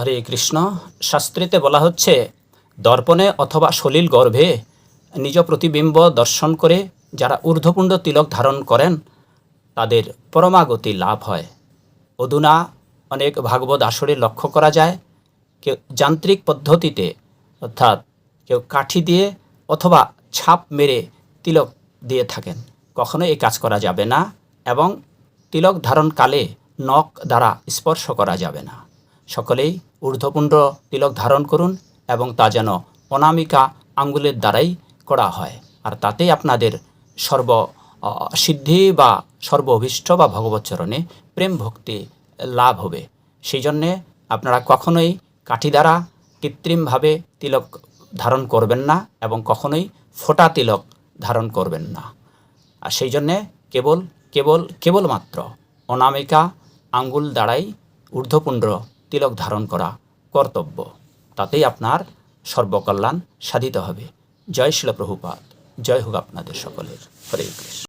হরে কৃষ্ণ। শাস্ত্রীতে বলা হচ্ছে, দর্পণে অথবা সলিল গর্ভে নিজ প্রতিবিম্ব দর্শন করে যারা ঊর্ধ্বপুণ্ড তিলক ধারণ করেন, তাদের পরমাগতি লাভ হয়। অধুনা অনেক ভাগবত আসরে লক্ষ্য করা যায়, কেউ যান্ত্রিক পদ্ধতিতে অর্থাৎ কেউ কাঠি দিয়ে অথবা ছাপ মেরে তিলক দিয়ে থাকেন। কখনো এই কাজ করা যাবে না এবং তিলক ধারণকালে নখ দ্বারা স্পর্শ করা যাবে না। সকলেই ঊর্ধ্বপুণ্ড তিলক ধারণ করুন এবং তা যেন অনামিকা আঙ্গুলের দ্বারাই করা হয়। আর তাতেই আপনাদের সর্ব সিদ্ধি বা সর্ব অভীষ্ট বা ভগবৎচরণে প্রেম ভক্তি লাভ হবে। সেই জন্যে আপনারা কখনোই কাঠি দ্বারা কৃত্রিমভাবে তিলক ধারণ করবেন না এবং কখনোই ফোঁটা তিলক ধারণ করবেন না। আর সেই জন্যে কেবল কেবল, কেবলমাত্র অনামিকা আঙ্গুল দ্বারাই ঊর্ধ্বপুণ্ড তিলক ধারণ করা কর্তব্য। তাতেই আপনার সর্বকল্যাণ সাধিত হবে। জয় শিল প্রভুপাত জয় হোক আপনাদের সকলের। হরে কৃষ্ণ।